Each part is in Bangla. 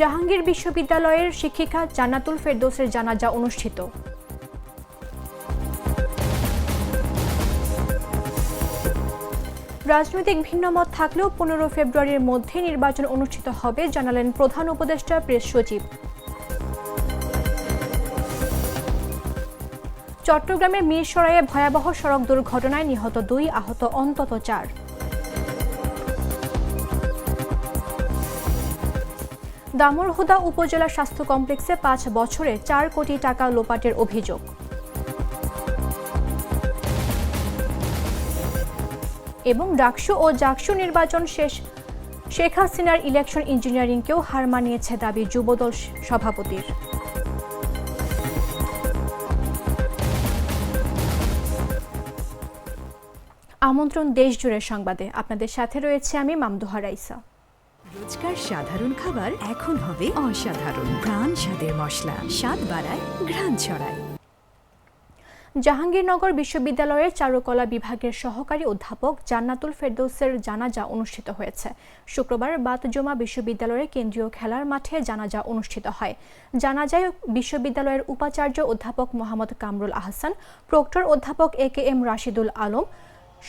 জাহাঙ্গীর বিশ্ববিদ্যালয়ের শিক্ষিকা জান্নাতুল ফেরদৌসের জানাজা অনুষ্ঠিত। রাজনৈতিক ভিন্নমত থাকলেও পনেরো ফেব্রুয়ারির মধ্যে নির্বাচন অনুষ্ঠিত হবে জানালেন প্রধান উপদেষ্টা প্রেস সচিব। চট্টগ্রামের মিরসরাইয়ে ভয়াবহ সড়ক দুর্ঘটনায় নিহত দুই আহত, অন্তত চার। দামুরহুদা উপজেলা স্বাস্থ্য কমপ্লেক্সে পাঁচ বছরে চার কোটি টাকা লোপাটের অভিযোগ। এবং ডাকসু ও জাকসু নির্বাচন শেষ, শেখ হাসিনার ইলেকশন ইঞ্জিনিয়ারিংকেও হার মানিয়েছে দাবি যুবদল সভাপতির। আমন্ত্রণ দেশ জুড়ে সংবাদে। আপনাদের সাথে রয়েছে আমি মামদুহা রাইসা। রোজকার সাধারণ খাবার এখন হবে অসাধারণ। প্রাণ স্বাদের মশলা, স্বাদ বাড়ায়, ঘ্রাণ ছড়ায়। জাহাঙ্গীরনগর বিশ্ববিদ্যালয়ের চারুকলা বিভাগের সহকারী অধ্যাপক জান্নাতুল ফেরদৌসের জানাজা অনুষ্ঠিত হয়েছে। শুক্রবার বাতজমা বিশ্ববিদ্যালয়ের কেন্দ্রীয় খেলার মাঠে জানাজা অনুষ্ঠিত হয়। জানাজায় বিশ্ববিদ্যালয়ের উপাচার্য অধ্যাপক মোহাম্মদ কামরুল আহসান, প্রক্টর অধ্যাপক A K M Rashidul Alam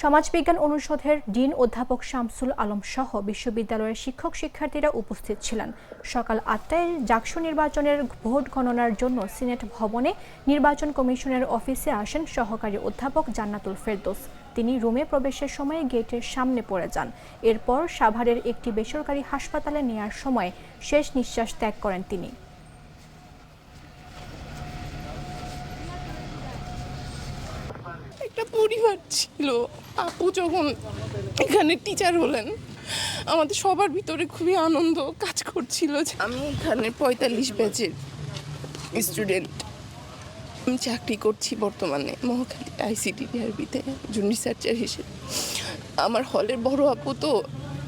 সমাজবিজ্ঞান অনুষদের ডিন অধ্যাপক শামসুল আলম সহ বিশ্ববিদ্যালয়ের শিক্ষক শিক্ষার্থীরা উপস্থিত ছিলেন। সকাল আটটায় জাকসু নির্বাচনের ভোট গণনার জন্য সিনেট ভবনে নির্বাচন কমিশনের অফিসে আসেন সহকারী অধ্যাপক জান্নাতুল ফেরদোস। তিনি রুমে প্রবেশের সময় গেটের সামনে পড়ে যান। এরপর সাভারের একটি বেসরকারি হাসপাতালে নেয়ার সময় শেষ নিঃশ্বাস ত্যাগ করেন তিনি একটা পরিবার ছিল। আপু যখন এখানে টিচার হলেন, আমাদের সবার ভিতরে খুবই আনন্দ কাজ করছিল যে আমি এখানে পঁয়তাল্লিশ ব্যাচের স্টুডেন্ট আমি চাকরি করছি বর্তমানে মহাখালী আইসিটি ডিআরবিতে একজন রিসার্চার হিসেবে। আমার হলের বড় আপু তো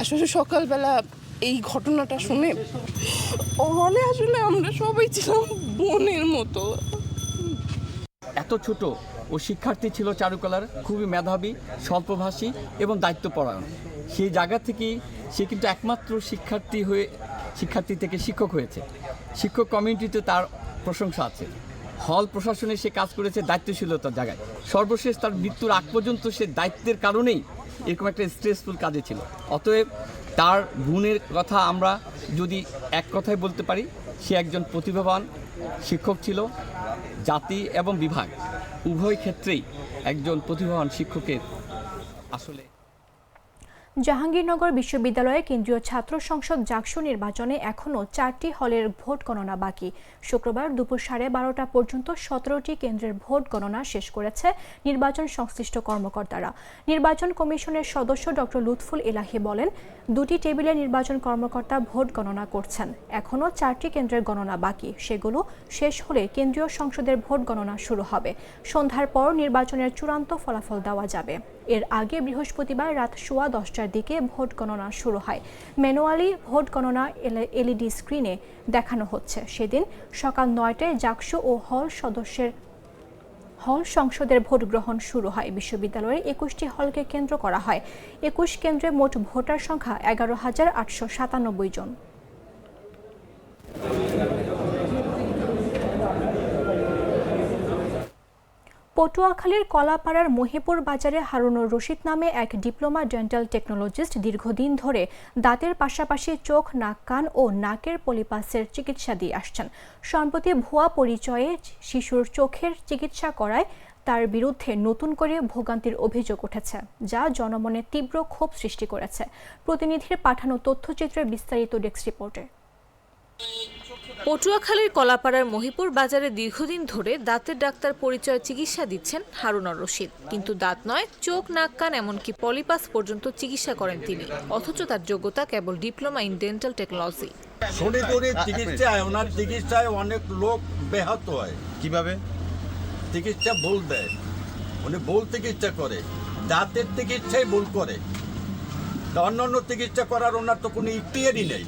আসলে সকালবেলা এই ঘটনাটা শুনে হলে আসলে আমরা সবাই ছিলাম বোনের মতো। এত ছোট ও শিক্ষার্থী ছিল চারুকলার, খুবই মেধাবী, স্বল্পভাষী এবং দায়িত্বপরায়ণ। সেই জায়গা থেকেই সে কিন্তু একমাত্র শিক্ষার্থী হয়ে, শিক্ষার্থী থেকে শিক্ষক হয়েছে। শিক্ষক কমিউনিটিতে তার প্রশংসা আছে। হল প্রশাসনে সে কাজ করেছে দায়িত্বশীলতার জায়গায়। সর্বশেষ তার মৃত্যুর আগ পর্যন্ত সে দায়িত্বের কারণেই এরকম একটা স্ট্রেসফুল কাজে ছিল। অতএব তার গুণের কথা আমরা যদি এক কথায় বলতে পারি, সে একজন প্রতিভাবান শিক্ষক ছিল, জাতি এবং বিভাগ। উভয় ক্ষেত্রেই একজন প্রতিভাবান শিক্ষকের আসলে জাহাঙ্গীরনগর বিশ্ববিদ্যালয়ে কেন্দ্রীয় ছাত্র সংসদ জাকসু নির্বাচনে এখনও চারটি হলের ভোট গণনা বাকি। শুক্রবার দুপুর সাড়ে বারোটা পর্যন্ত সতেরোটি কেন্দ্রের ভোট গণনা শেষ করেছে নির্বাচন সংশ্লিষ্ট কর্মকর্তারা। নির্বাচন কমিশনের সদস্য ডক্টর লুৎফুল এলাহি বলেন, দুটি টেবিলে নির্বাচন কর্মকর্তা ভোট গণনা করছেন। এখনও চারটি কেন্দ্রের গণনা বাকি। সেগুলো শেষ হলে কেন্দ্রীয় সংসদের ভোট গণনা শুরু হবে। সন্ধ্যার পর নির্বাচনের চূড়ান্ত ফলাফল দেওয়া যাবে। এর আগে বৃহস্পতিবার রাত সোয়া দশটার দিকে ভোট গণনা শুরু হয়। ম্যানুয়ালি ভোট গণনা এলইডি স্ক্রিনে দেখানো হচ্ছে। সেদিন সকাল নয়টায় জাকসু ও হল সদস্যের হল সংসদের ভোট গ্রহণ শুরু হয়। বিশ্ববিদ্যালয়ের একুশটি হলকে কেন্দ্র করা হয়। একুশ কেন্দ্রে মোট ভোটার সংখ্যা এগারো হাজার আটশো সাতানব্বই জন। পটুয়াখালীর কলাপাড়ার মহিপুর বাজারে হারুনুর রশিদ নামে এক ডিপ্লোমা ডেন্টাল টেকনোলজিস্ট দীর্ঘদিন ধরে দাঁতের পাশাপাশি চোখ, নাক, কান ও নাকের পলিপাসের চিকিৎসা দিয়ে আসছেন। সম্প্রতি ভুয়া পরিচয়ে শিশুর চোখের চিকিৎসা করায় তার বিরুদ্ধে নতুন করে ভোগান্তির অভিযোগ উঠেছে, যা জনমনে তীব্র ক্ষোভ সৃষ্টি করেছে। প্রতিনিধির পাঠানো তথ্যচিত্রের বিস্তারিত ডেস্ক রিপোর্টে। পটুয়াখালীর কলাপাড়ার মহিপুর বাজারে দীর্ঘদিন ধরে দাঁতের ডাক্তার পরিচয় চিকিৎসা দিচ্ছেন হারুনর রশিদ। কিন্তু দাঁত নয় চোখ নাক কান এমনকি পলিপাস পর্যন্ত চিকিৎসা করেন তিনি। অথচ তার যোগ্যতা কেবল ডিপ্লোমা ইন ডেন্টাল টেকনোলজি। শনি চিকিৎসায় ওনার চিকিৎসায় অনেক লোক ব্যাহত হয়। কীভাবে? চিকিৎসা ভুল দেয়। উনি ভুল চিকিৎসা করে। দাঁতের চিকিৎসাই ভুল করে। তা অন্যান্য চিকিৎসা করার ওনার তো কোনো ইতিহারই নেই।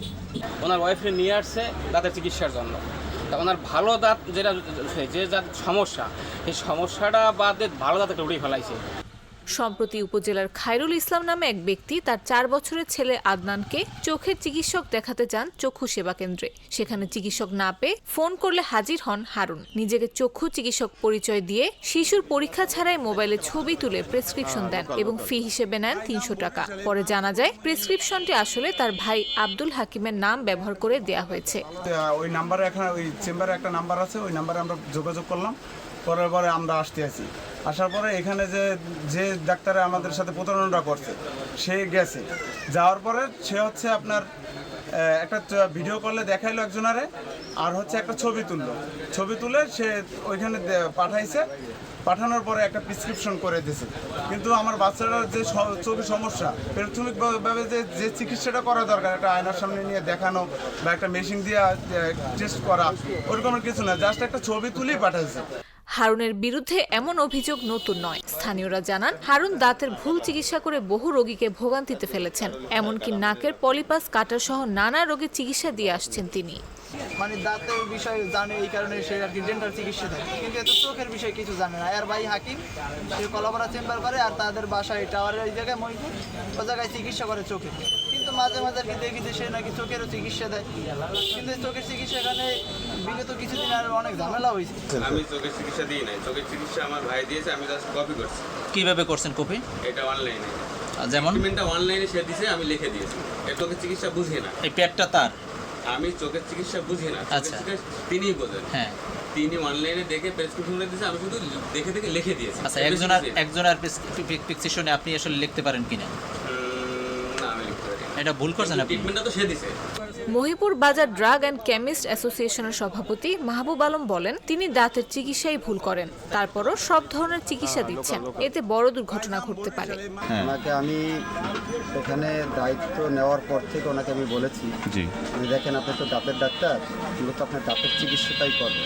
ওনার ওয়াইফে নিয়ে আসছে দাঁতের চিকিৎসার জন্য। তা ওনার ভালো দাঁত যেটা যে দাঁত সমস্যা, সেই সমস্যাটা বাদে ভালো দাঁত একটা উড়িয়ে ফেলাইছে। সম্প্রতি উপজেলার খায়রুল ইসলাম নামে এক ব্যক্তি তার চার বছরের ছেলে আদনানকে চোখের চিকিৎসক দেখাতে যান চক্ষু সেবা কেন্দ্রে। সেখানে চিকিৎসক না পেয়ে ফোন করলে হাজির হন হারুন। নিজেকে চক্ষু চিকিৎসক পরিচয় দিয়ে শিশুর পরীক্ষা ছাড়াই মোবাইলে ছবি তুলে প্রেসক্রিপশন দেন এবং ফি হিসেবে নেন তিনশো টাকা। পরে জানা যায়, প্রেসক্রিপশনটি আসলে তার ভাই আব্দুল হাকিমের নাম ব্যবহার করে দেয়া হয়েছে। ওই নাম্বারে এখানে ওই চেম্বারে একটা নাম্বার আছে, ওই নাম্বারে আমরা যোগাযোগ করলাম। করার পরে আমরা আসতে আছি আসার পরে এখানে যে যে ডাক্তারে আমাদের সাথে প্রতারণা করছে, সে গেছে। যাওয়ার পরে সে হচ্ছে আপনার একটা ভিডিও কলে দেখাইলো একজনারে, আর হচ্ছে একটা ছবি তুললো। ছবি তুলে সে ওইখানে পাঠাইছে। পাঠানোর পরে একটা প্রেসক্রিপশন করে দিয়েছে কিন্তু আমার বাচ্চাটার যে চোখের সমস্যা, প্রাথমিকভাবে যে যে চিকিৎসাটা করা দরকার, একটা আয়নার সামনে নিয়ে দেখানো বা একটা মেশিন দিয়ে টেস্ট করা, ওরকম কিছু না জাস্ট একটা ছবি তুলেই পাঠাইছে। হারুনের বিরুদ্ধে এমন অভিযোগ নতুন নয়। স্থানীয়রা জানান, হারুন দাঁতের ভুল চিকিৎসা করে বহু রোগীকে ভোগান্তিতে ফেলেছেন, এমনকি নাকের পলিপাস কাটা সহ নানা রোগের চিকিৎসা দিয়ে আসছেন তিনি। মানে দাঁতের বিষয় জানে এই কারণে সে আর কি ডেন্টাল চিকিৎসা দেয়। কিন্তু এত চোখের বিষয়ে কিছু জানে না। আর ভাই হাকিম, সে কলাপাড়া চেম্বার করে আর তাদের বাসায় টাওয়ারের ওই জায়গায় মহিপুর ও জায়গায় চিকিৎসা করে চোখে। কিন্তু মাঝে মাঝে আর কি দেখি সে নাকি চোখেরও চিকিৎসা দেয়। কিন্তু চোখের চিকিৎসা এখানে বিগত কিছুদিন আর অনেক ঝামেলা হয়েছে। আমি চোখের চিকিৎসা দিই নাই। চোখের চিকিৎসা আমার ভাই দিয়েছে আমি জাস্ট কপি করছি। কীভাবে করছেন কপি এটা অনলাইনে যেমন? ট্রিটমেন্টটা অনলাইনে সে দিছে আমি লিখে দিয়েছি। এ চোখের চিকিৎসা বুঝি না। এই পেটটা তার? আমি চোখের চিকিৎসা বুঝি না। আচ্ছা। তিনিই বোঝেন। হ্যাঁ। তিনি অনলাইনে দেখে প্রেসক্রিপশন দিয়েছে আমি শুধু দেখে দেখে লিখে দিয়েছি। আচ্ছা একজনের একজনের প্রেসক্রিপশনে আপনি আসলে লিখতে পারেন কিনা? উম, না আমি লিখতে পারি এটা ভুল করছেন আপনি? ট্রিটমেন্টটা তো সে দিছে। মহিপুর বাজার ড্রাগ অ্যান্ড কেমিস্ট অ্যাসোসিয়েশনের সভাপতি মাহবুব আলম বলেন তিনি দাঁতের চিকিৎসাই ভুল করেন তারপরও সব ধরনের চিকিৎসা দিচ্ছেন। এতে বড় দুর্ঘটনা ঘটতে পারে। ওনাকে আমি এখানে দায়িত্ব নেওয়ার পর থেকে ওনাকে আমি বলেছি। জি। দেখেন আপনি তো দাঁতের ডাক্তার কিন্তু আপনার দাঁতের চিকিৎসাটাই করবে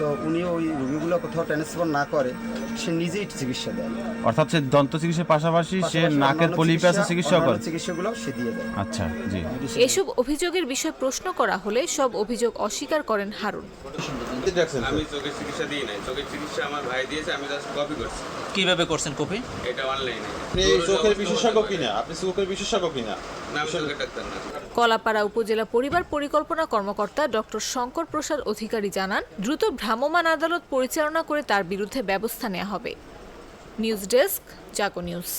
তো উনি ওই রুগীগুলো কোথাও ট্রান্সফার না করে সে নিজেই চিকিৎসা দেয়। অর্থাৎ সে দন্ত চিকিৎসার পাশাপাশি সে নাকের পলিপ্যাসের চিকিৎসা করে। চিকিৎসাগুলো সে দিয়ে দেয়। আচ্ছা জি। এসব অভিযোগের বিষয়ে প্রশ্ন করা হলে সব অভিযোগ অস্বীকার করেন হারুন। আমি চোখের চিকিৎসা দিই নাই। চোখের চিকিৎসা আমার ভাই দিয়েছে আমি জাস্ট কপি করছি। কীভাবে করছেন কপি? এটা অনলাইনে আপনি চোখের বিশেষজ্ঞ কিনা? আপনি চোখের বিশেষজ্ঞ কিনা? কলাপাড়া উপজেলা পরিবার পরিকল্পনা কর্মকর্তা ডক্টর শঙ্কর প্রসাদ অধিকারী জানান দ্রুত ভ্রাম্যমাণ আদালত পরিচালনা করে তার বিরুদ্ধে ব্যবস্থা নেওয়া হবে। News desk Jago news.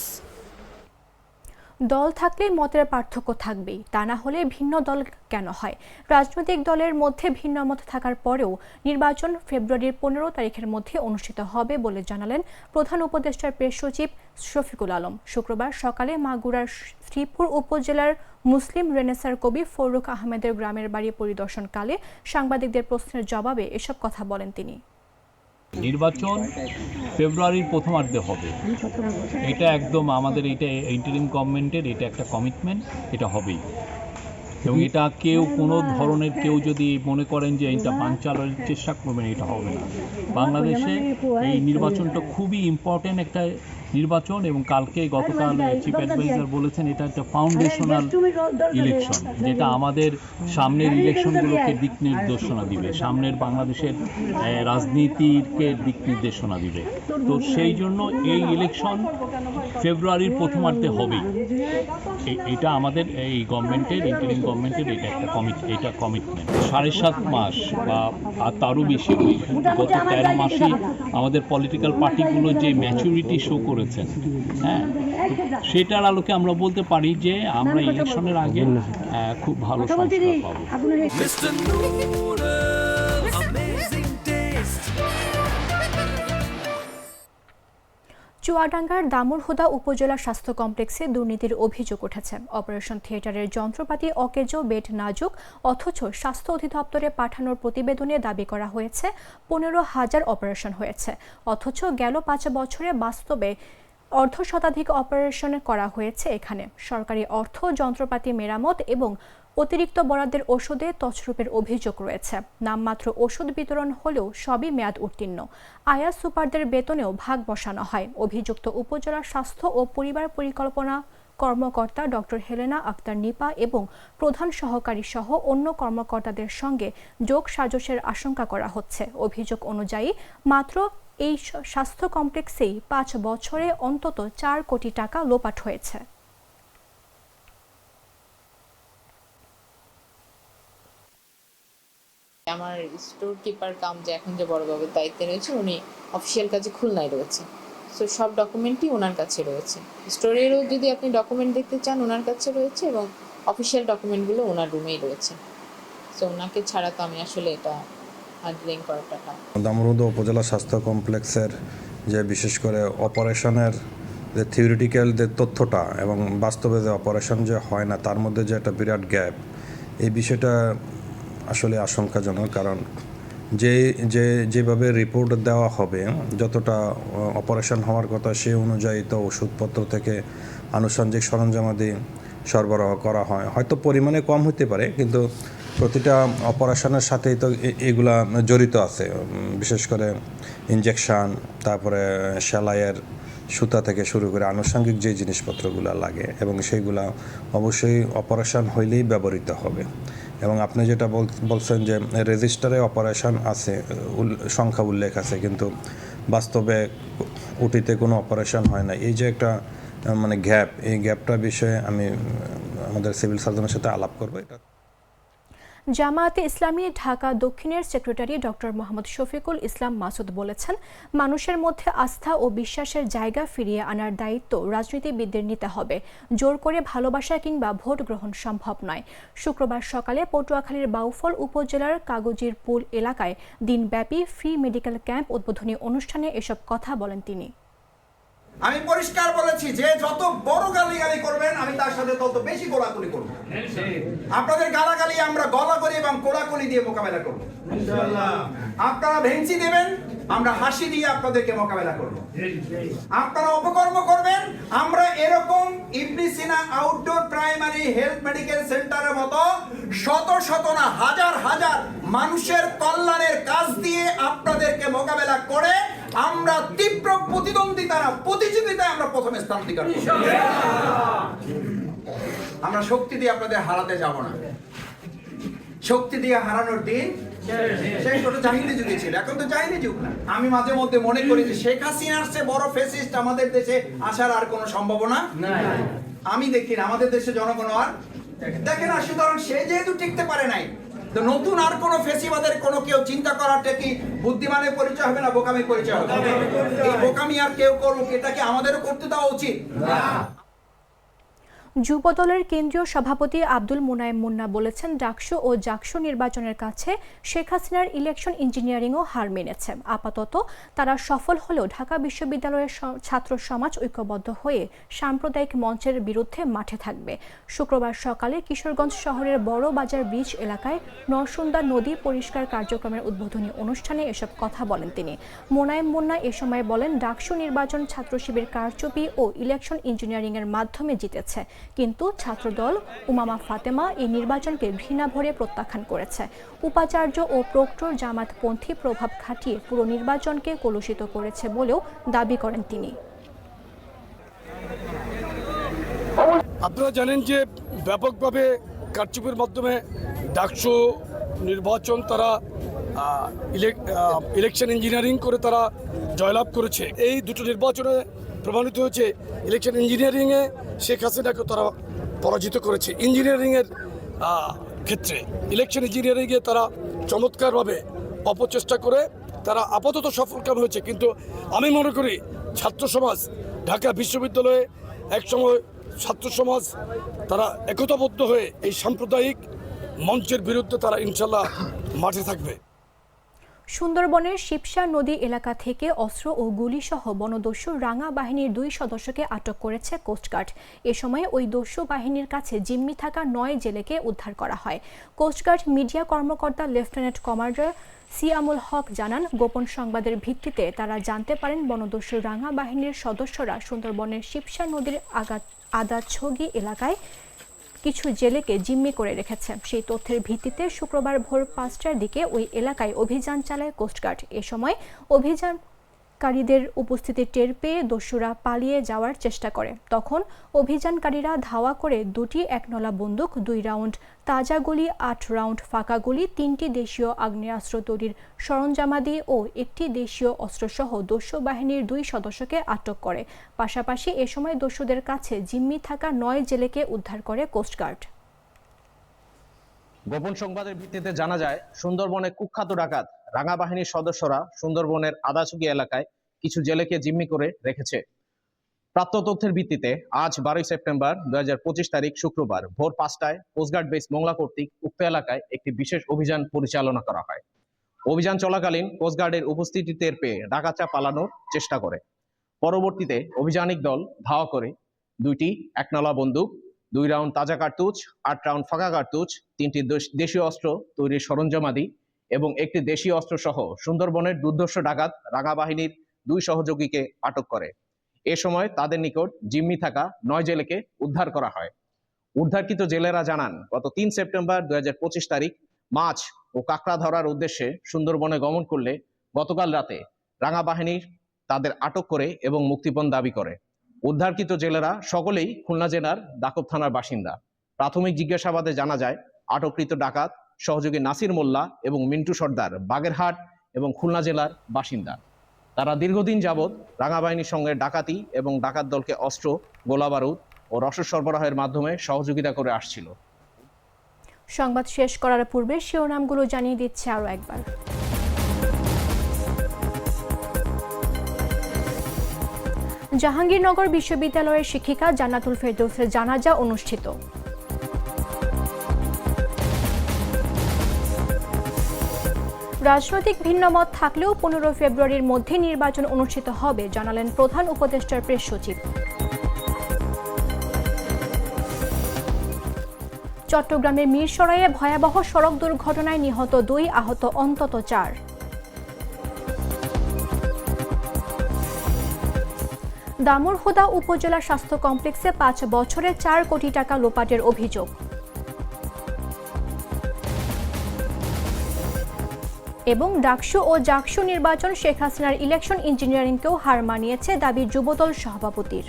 দল থাকলে মতের পার্থক্য থাকবেই, তা না হলে ভিন্ন দল কেন হয়? রাজনৈতিক দলের মধ্যে ভিন্ন মত থাকার পরেও নির্বাচন ফেব্রুয়ারির পনেরো তারিখের মধ্যে অনুষ্ঠিত হবে বলে জানালেন প্রধান উপদেষ্টার প্রেস সচিব শফিকুল আলম। শুক্রবার সকালে মাগুরার শ্রীপুর উপজেলার মুসলিম রেনেসার কবি ফরুক আহমেদের গ্রামের বাড়ি পরিদর্শনকালে সাংবাদিকদের প্রশ্নের জবাবে এসব কথা বলেন তিনি। নির্বাচন ফেব্রুয়ারির প্রথমার্ধে হবে। এটা একদম আমাদের, এটা ইন্টারিম গভর্নমেন্টের এটা একটা কমিটমেন্ট এটা হবেই। এবং এটা কেউ কোনো ধরনের কেউ যদি মনে করেন যে এটা বানচালের চেষ্টা করবেন এটা হবে না। বাংলাদেশে এই নির্বাচনটা খুবই ইম্পর্টেন্ট একটা নির্বাচন এবং কালকে গতকাল চিফ অ্যাডভাইজার বলেছেন এটা একটা ফাউন্ডেশনাল ইলেকশন যেটা আমাদের সামনের ইলেকশনগুলোকে দিক নির্দেশনা দিবে সামনের বাংলাদেশের রাজনীতিকে দিক নির্দেশনা দিবে। তো সেই জন্য এই ইলেকশন ফেব্রুয়ারির প্রথমার্ধে হবেই। এটা আমাদের এই গভর্নমেন্টের ইন্টারিম গভর্নমেন্টের এটা একটা কমিট এটা কমিটমেন্ট সাড়ে সাত মাস বা আর তারও বেশি ওই গত তেরো মাসে আমাদের পলিটিক্যাল পার্টিগুলো যে ম্যাচুরিটি শো করেছেন হ্যাঁ? সেটার আলোকে আমরা বলতে পারি যে আমরা ইলেকশনের আগে খুব ভালো সংস্কার পাবো। চুয়াডাঙ্গার দামুরহুদা উপজেলা স্বাস্থ্য কমপ্লেক্সে দুর্নীতির অভিযোগ উঠেছে। অপারেশন থিয়েটারের যন্ত্রপাতি অকেজো বেড নাজুক অথচ স্বাস্থ্য অধিদপ্তরে পাঠানোর প্রতিবেদনে দাবি করা হয়েছে, পনেরো হাজার অপারেশন হয়েছে। অথচ গেল পাঁচ বছরে বাস্তবে অর্ধ শতাধিক অপারেশন করা হয়েছে এখানে। সরকারি অর্থ, যন্ত্রপাতি, মেরামত এবং অতিরিক্ত বরাদ্দের ওষুধে তছরূপের অভিযোগ রয়েছে। নামমাত্র ওষুধ বিতরণ হলেও সবই মেয়াদ উত্তীর্ণ। আয়া সুপারদের বেতনেও ভাগ বসানো হয়। অভিযুক্ত উপজেলা স্বাস্থ্য ও পরিবার পরিকল্পনা কর্মকর্তা ডক্টর হেলেনা আক্তার নিপা এবং প্রধান সহকারী সহ অন্য কর্মকর্তাদের সঙ্গে যোগ সাজসের আশঙ্কা করা হচ্ছে। অভিযোগ অনুযায়ী, মাত্র এই স্বাস্থ্য কমপ্লেক্সেই পাঁচ বছরে অন্তত চার কোটি টাকা লোপাট হয়েছে। আমার স্টোর কিপার কাম যে এখন যে বড়বাবুর দায়িত্বে রয়েছে, উনি অফিসিয়াল কাজে খুলনায় রয়েছে। সো সব ডকুমেন্টই ওনার কাছে রয়েছে। স্টোরেরও যদি আপনি ডকুমেন্ট দেখতে চান ওনার কাছে রয়েছে এবং অফিসিয়াল ডকুমেন্টগুলো ওনার রুমেই রয়েছে। সো ওনাকে ছাড়া তো আমি আসলে এটা হ্যান্ডলিং করাটা দামরুদ উপজেলা স্বাস্থ্য কমপ্লেক্সের যে বিশেষ করে অপারেশনের যে থিওরিটিক্যাল যে তথ্যটা এবং বাস্তবে যে অপারেশন যে হয় না, তার মধ্যে যে একটা বিরাট গ্যাপ এই বিষয়টা আসলে আশঙ্কাজনক, কারণ যে যে, যেভাবে রিপোর্ট দেওয়া হবে, যতটা অপারেশন হওয়ার কথা সে অনুযায়ী তো ওষুধপত্র থেকে আনুষঙ্গিক সরঞ্জামাদি সরবরাহ করা হয়। হয়তো পরিমাণে কম হতে পারে, কিন্তু প্রতিটা অপারেশনের সাথেই তো এগুলা জড়িত আছে। বিশেষ করে ইনজেকশান তারপরে সেলাইয়ের সুতা থেকে শুরু করে আনুষঙ্গিক যে জিনিসপত্রগুলো লাগে, এবং সেইগুলা অবশ্যই অপারেশন হইলেই ব্যবহৃত হবে। এবং আপনি যেটা বল- বলছেন যে রেজিস্টারে অপারেশন আছে সংখ্যা উল্লেখ আছে, কিন্তু বাস্তবে উটিতে কোনো অপারেশন হয় না। এই যে একটা মানে গ্যাপ, এই গ্যাপটা বিষয়ে আমি আমাদের সিভিল সার্জনের সাথে আলাপ করব। এটা জামায়াতে ইসলামী ঢাকা দক্ষিণের সেক্রেটারি ডক্টর মোহাম্মদ শফিকুল ইসলাম মাসুদ বলেছেন, মানুষের মধ্যে আস্থা ও বিশ্বাসের জায়গা ফিরিয়ে আনার দায়িত্ব রাজনীতিবিদদের নিতে হবে। জোর করে ভালোবাসা কিংবা ভোট গ্রহণ সম্ভব নয়। শুক্রবার সকালে পটুয়াখালীর বাউফল উপজেলার কাগজির পুল এলাকায় দিনব্যাপী ফ্রি মেডিকেল ক্যাম্প উদ্বোধনী অনুষ্ঠানে এসব কথা বলেন তিনি। আমি পরিষ্কার বলেছি যে যত বড় গালিগালি করবেন আমি তার সাথে তত বেশি গোলাগুলি করব। আপনাদের গালাগালি আমরা গলাগলি এবং কোড়াকলি দিয়ে মোকাবেলা করব। আপনারা ভেঙচি দেবেন আমরা হাসি দিয়ে আপনাদেরকে মোকাবেলা করব। আপনারা অপকর্ম করবেন আমরা এরকম Ibn Sina outdoor primary health medical সেন্টারের মতো শত শত না হাজার হাজার মানুষের কল্যাণের কাজ দিয়ে আপনাদেরকে মোকাবেলা করে আমরা তীব্র প্রতিদ্বন্দ্বিতা না প্রতিযোগিতায় আমরা প্রথমে স্থান অধিকার আমরা শক্তি দিয়ে আপনাদের হারাতে যাব না। শক্তি দিয়ে হারানোর দিন ওটা জাহিনী যুগে ছিল। এখন তো জাহিনী যুগ না। আমি মাঝে মধ্যে মনে করি যে শেখ হাসিনার চেয়ে বড় ফেসিস্ট আমাদের দেশে আসার আর কোনো সম্ভাবনা আমি দেখি আমাদের দেশে জনগণ আর দেখেন না। সুতরাং সে যেহেতু টিকতে পারে নাই তো নতুন আর কোন ফেসিবাদের কোনো কেউ চিন্তা করার কি বুদ্ধিমানের পরিচয় হবে না বোকামির পরিচয় হবে? এই বোকামি আর কেউ করুক এটাকে আমাদেরও করতে দেওয়া উচিত? যুবদলের কেন্দ্রীয় সভাপতি আব্দুল মুনায়েম মুন্না বলেছেন, ডাকসু ও জাকসু নির্বাচনের কাছে শেখ হাসিনার ইলেকশন ইঞ্জিনিয়ারিংও হার মেনেছে। আপাতত তারা সফল হলেও ঢাকা বিশ্ববিদ্যালয়ের ছাত্র সমাজ ঐক্যবদ্ধ হয়ে সাম্প্রদায়িক মঞ্চের বিরুদ্ধে মাঠে থাকবে। শুক্রবার সকালে কিশোরগঞ্জ শহরের বড় বাজার ব্রিজ এলাকায় নরসুন্দা নদী পরিষ্কার কার্যক্রমের উদ্বোধনী অনুষ্ঠানে এসব কথা বলেন তিনি। মোনায়েম মুন্না এ সময় বলেন, ডাকসু নির্বাচন ছাত্র শিবির কারচুপি ও ইলেকশন ইঞ্জিনিয়ারিং এর মাধ্যমে জিতেছে। কিন্তু ছাত্রদল উমামা ফাতেমা এই নির্বাচনকে ঘৃণা ভরে প্রত্যাখ্যান করেছে। উপাচার্য ও প্রক্টর জামাতপন্থী প্রভাব খাটিয়ে পুরো নির্বাচনকে কলুষিত করেছে বলেও দাবি করেন তিনি। আপনারা জানেন যে ব্যাপকভাবে কারচুপির মাধ্যমে ডাকসু নির্বাচন তারা ইলেকশন ইঞ্জিনিয়ারিং করে তারা জয়লাভ করেছে। এই দুটো নির্বাচনে প্রমাণিত হয়েছে ইলেকশন ইঞ্জিনিয়ারিংয়ে শেখ হাসিনাকে তারা পরাজিত করেছে। ইঞ্জিনিয়ারিংয়ের ক্ষেত্রে ইলেকশন ইঞ্জিনিয়ারিংয়ে তারা চমৎকারভাবে অপচেষ্টা করে, তারা আপাতত সফলকাম হয়েছে। কিন্তু আমি মনে করি ছাত্র সমাজ, ঢাকা বিশ্ববিদ্যালয়ে একসময় ছাত্র সমাজ তারা একতাবদ্ধ হয়ে এই সাম্প্রদায়িক মঞ্চের বিরুদ্ধে তারা ইনশাল্লাহ মাঠে থাকবে। সুন্দরবনের শিবসা নদী এলাকা থেকে অস্ত্র ও গুলিসহ বনদস্যু রাঙা বাহিনীর দুই সদস্যকে আটক করেছে কোস্টগার্ড এ সময় ওই দস্যু বাহিনীর কাছে জিম্মি থাকা নয় জেলেকে উদ্ধার করা হয়। কোস্টগার্ড মিডিয়া কর্মকর্তা লেফটেন্যান্ট কমান্ডার সিয়ামুল হক জানান, গোপন সংবাদের ভিত্তিতে তারা জানতে পারেন বনদস্যু রাঙা বাহিনীর সদস্যরা সুন্দরবনের শিবসা নদীর আগাত আদাছগি এলাকায় কিছু জেলেকে জিম্মি করে রেখেছে। সেই তথ্যের ভিত্তিতে শুক্রবার ভোর পাঁচটার দিকে ওই এলাকায় অভিযান চালায় কোস্টগার্ড। এ সময় অভিযান অভিযানকারীদের উপস্থিতি টের পেয়ে দস্যুরা পালিয়ে যাওয়ার চেষ্টা করে। তখন অভিযানকারীরা ধাওয়া করে দুটি একনলা বন্দুক, দুই রাউন্ড তাজা গুলি, আট রাউন্ড ফাঁকা গুলি, তিনটি দেশীয় আগ্নেয়াস্ত্র তৈরির সরঞ্জামাদি ও একটি দেশীয় অস্ত্রসহ দস্যু বাহিনীর দুই সদস্যকে আটক করে। পাশাপাশি এ সময় দস্যুদের কাছে জিম্মি থাকা নয় জেলেকে উদ্ধার করে কোস্টগার্ড গোপন সংবাদের ভিত্তিতে জানা যায়, সুন্দরবনে কুখ্যাত ডাকাত রাঙা বাহিনীর সদস্যরা সুন্দরবনের আদাচুকি এলাকায় কিছু জেলেকে জিম্মি করে রেখেছে। প্রাপ্ত তথ্যের ভিত্তিতে আজ বারোই সেপ্টেম্বর দুই হাজার পঁচিশ তারিখ শুক্রবার ভোর পাঁচটায় কোস্টগার্ড বেস মোংলা কর্তৃক উক্ত এলাকায় একটি বিশেষ অভিযান পরিচালনা করা হয়। অভিযান চলাকালীন কোস্টগার্ডের উপস্থিতি টের পেয়ে ডাকাতরা পালানোর চেষ্টা করে। পরবর্তীতে অভিযানিক দল ধাওয়া করে দুইটি একনলা বন্দুক, দুই রাউন্ড তাজা কার্তুজ, আট রাউন্ড ফাঁকা কার্তুজ, তিনটি দেশীয় অস্ত্র তৈরির সরঞ্জামাদি এবং একটি দেশীয় অস্ত্র সহ সুন্দরবনের দুর্ধর্ষ ডাকাত রাঙা বাহিনীর দুই সহযোগীকে আটক করে। এ সময় তাদের নিকট জিম্মি থাকা নয় জেলেকে উদ্ধার করা হয়। উদ্ধারকৃত জেলেরা জানান, গত তিন সেপ্টেম্বর দুই হাজার পঁচিশ তারিখ মাছ ও কাঁকড়া ধরার উদ্দেশ্যে সুন্দরবনে গমন করলে গতকাল রাতে রাঙা বাহিনীর তাদের আটক করে এবং মুক্তিপণ দাবি করে। উদ্ধারকৃত জেলেরা সকলেই খুলনা জেলার দাকব থানার বাসিন্দা। প্রাথমিক জিজ্ঞাসাবাদে জানা যায়, আটককৃত ডাকাত সহযোগী নাসির মোল্লা এবং মিন্টু সর্দার, বাগেরহাট এবং খুলনা জেলার বাসিন্দা। তারা দীর্ঘদিন যাবৎ রাঙাবাহিনীর সঙ্গে ডাকাতি এবং ডাকাত দলকে অস্ত্র, গোলাবারুদ ও রসদ সরবরাহের মাধ্যমে সহযোগিতা করে আসছিল। সংবাদ শেষ করার পূর্বে শিরোনামগুলো জানিয়ে দিচ্ছে আরও একবার। জাহাঙ্গীরনগর বিশ্ববিদ্যালয়ের শিক্ষিকা জান্নাতুল ফেরদৌসের জানাজা অনুষ্ঠিত। রাজনৈতিক ভিন্নমত থাকলেও পনেরো ফেব্রুয়ারির মধ্যে নির্বাচন অনুষ্ঠিত হবে, জানালেন প্রধান উপদেষ্টার প্রেস সচিব। চট্টগ্রামের মিরসরাইয়ে ভয়াবহ সড়ক দুর্ঘটনায় নিহত দুই আহত, অন্তত চার। দামুরহুদা উপজেলা স্বাস্থ্য কমপ্লেক্সে পাঁচ বছরে চার কোটি টাকা লোপাটের অভিযোগ। এবং ডাকসু ও জাকসু নির্বাচন শেখ হাসিনার ইলেকশন ইঞ্জিনিয়ারিংকেও হার মানিয়েছে দাবি যুবদল সভাপতির।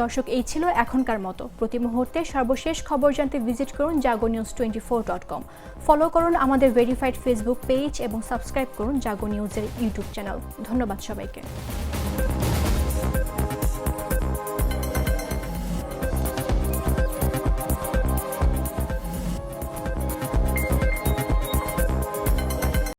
দর্শক, এই ছিল এখনকার মতো। প্রতি মুহূর্তে সর্বশেষ খবর জানতে ভিজিট করুন Jago news twenty four dot com. Follow করুন আমাদের ভেরিফাইড ফেসবুক পেজ এবং সাবস্ক্রাইব করুন জাগো নিউজের ইউটিউব চ্যানেল। ধন্যবাদ সবাইকে।